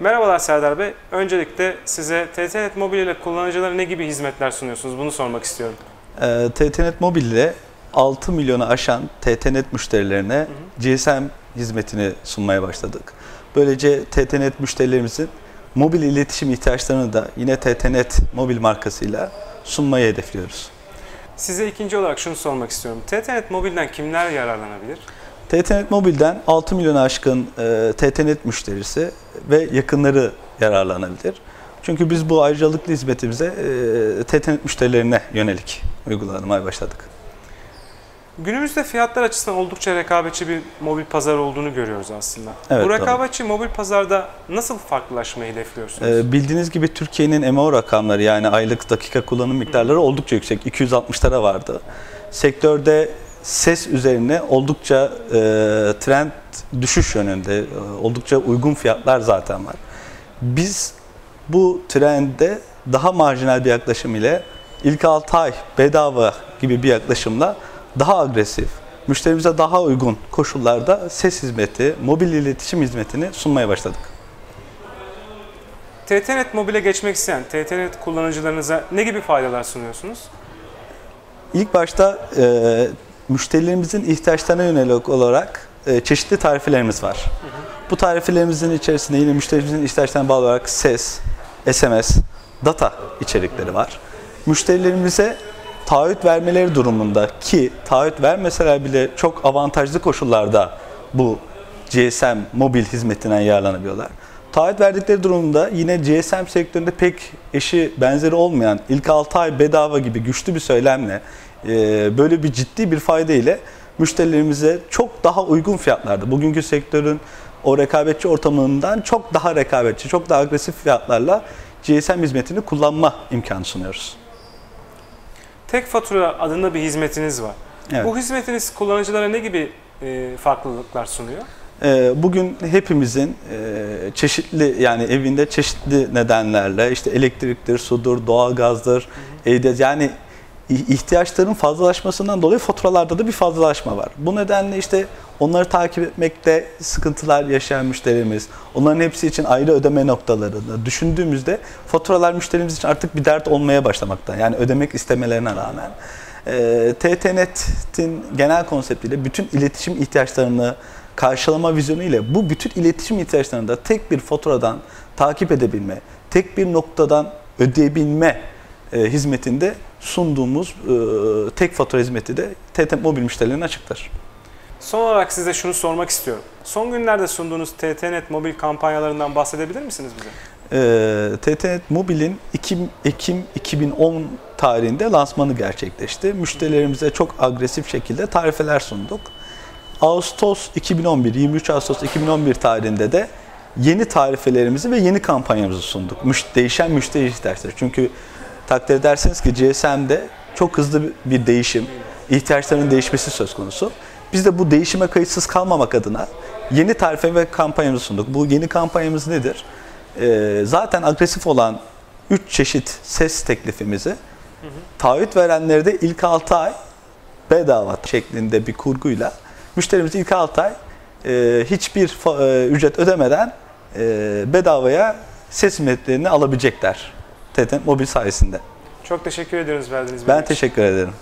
Merhabalar Serdar Bey. Öncelikle size TTNet Mobil ile kullanıcılara ne gibi hizmetler sunuyorsunuz? Bunu sormak istiyorum. Ee, TTNet Mobil ile 6 milyonu aşan TTNet müşterilerine GSM hizmetini sunmaya başladık. Böylece TTNet müşterilerimizin mobil iletişim ihtiyaçlarını da yine TTNet Mobil markasıyla sunmayı hedefliyoruz. Size ikinci olarak şunu sormak istiyorum. TTNet Mobil'den kimler yararlanabilir? TTNet Mobil'den 6 milyona aşkın e, TTNet müşterisi ve yakınları yararlanabilir. Çünkü biz bu ayrıcalıklı hizmetimize e, TTNet müşterilerine yönelik uygulamaya başladık. Günümüzde fiyatlar açısından oldukça rekabetçi bir mobil pazar olduğunu görüyoruz aslında. Evet, Bu doğru. rekabetçi mobil pazarda nasıl farklılaşmayı hedefliyorsunuz? Ee, bildiğiniz gibi Türkiye'nin MO rakamları yani aylık dakika kullanım miktarları oldukça yüksek. 260'lara vardı. Sektörde ses üzerine oldukça e, trend düşüş yönünde, e, oldukça uygun fiyatlar zaten var. Biz bu trende daha marjinal bir yaklaşım ile ilk 6 ay bedava gibi bir yaklaşımla daha agresif, müşterimize daha uygun koşullarda ses hizmeti, mobil iletişim hizmetini sunmaya başladık. TTNet Mobil'e geçmek isteyen TTNet kullanıcılarınıza ne gibi faydalar sunuyorsunuz? İlk başta e, müşterilerimizin ihtiyaçlarına yönelik olarak e, çeşitli tarifelerimiz var. Bu tarifelerimizin içerisinde yine müşterimizin ihtiyaçlarına bağlı olarak ses, SMS, data içerikleri var. Müşterilerimize taahhüt vermeleri durumunda ki taahhüt vermeseler bile çok avantajlı koşullarda bu GSM mobil hizmetinden yararlanabiliyorlar. Taahhüt verdikleri durumda yine GSM sektöründe pek eşi benzeri olmayan ilk 6 ay bedava gibi güçlü bir söylemle böyle bir ciddi bir fayda ile müşterilerimize çok daha uygun fiyatlarda bugünkü sektörün o rekabetçi ortamından çok daha rekabetçi, çok daha agresif fiyatlarla GSM hizmetini kullanma imkanı sunuyoruz. Tek fatura adında bir hizmetiniz var. Evet. Bu hizmetiniz kullanıcılara ne gibi e, farklılıklar sunuyor? Ee, Bugün hepimizin e, çeşitli yani evinde çeşitli nedenlerle işte elektriktir, sudur, doğalgazdır, evde yani i- ihtiyaçların fazlalaşmasından dolayı faturalarda da bir fazlalaşma var. Bu nedenle işte onları takip etmekte sıkıntılar yaşayan müşterimiz, onların hepsi için ayrı ödeme noktalarını düşündüğümüzde faturalar müşterimiz için artık bir dert olmaya başlamakta. Yani ödemek istemelerine rağmen. Ee, TTNet'in genel konseptiyle bütün iletişim ihtiyaçlarını karşılama vizyonu ile bu bütün iletişim ihtiyaçlarını da tek bir faturadan takip edebilme, tek bir noktadan ödeyebilme e, hizmetinde sunduğumuz e, tek fatura hizmeti de TTNet mobil müşterilerine açıktır. Son olarak size şunu sormak istiyorum. Son günlerde sunduğunuz TTNet mobil kampanyalarından bahsedebilir misiniz bize? E, TTNet Mobil'in 2 Ekim 2010 tarihinde lansmanı gerçekleşti. Müşterilerimize çok agresif şekilde tarifeler sunduk. Ağustos 2011, 23 Ağustos 2011 tarihinde de yeni tarifelerimizi ve yeni kampanyamızı sunduk. Müş, değişen müşteri ihtiyaçları. Çünkü takdir edersiniz ki GSM'de çok hızlı bir değişim, ihtiyaçların değişmesi söz konusu. Biz de bu değişime kayıtsız kalmamak adına yeni tarife ve kampanyamızı sunduk. Bu yeni kampanyamız nedir? Ee, zaten agresif olan 3 çeşit ses teklifimizi taahhüt verenleri de ilk 6 ay bedava şeklinde bir kurguyla müşterimiz ilk 6 ay e, hiçbir e, ücret ödemeden e, bedavaya ses hizmetlerini alabilecekler. TTNet mobil sayesinde. Çok teşekkür ediyoruz verdiğiniz Ben bilgi için. teşekkür ederim.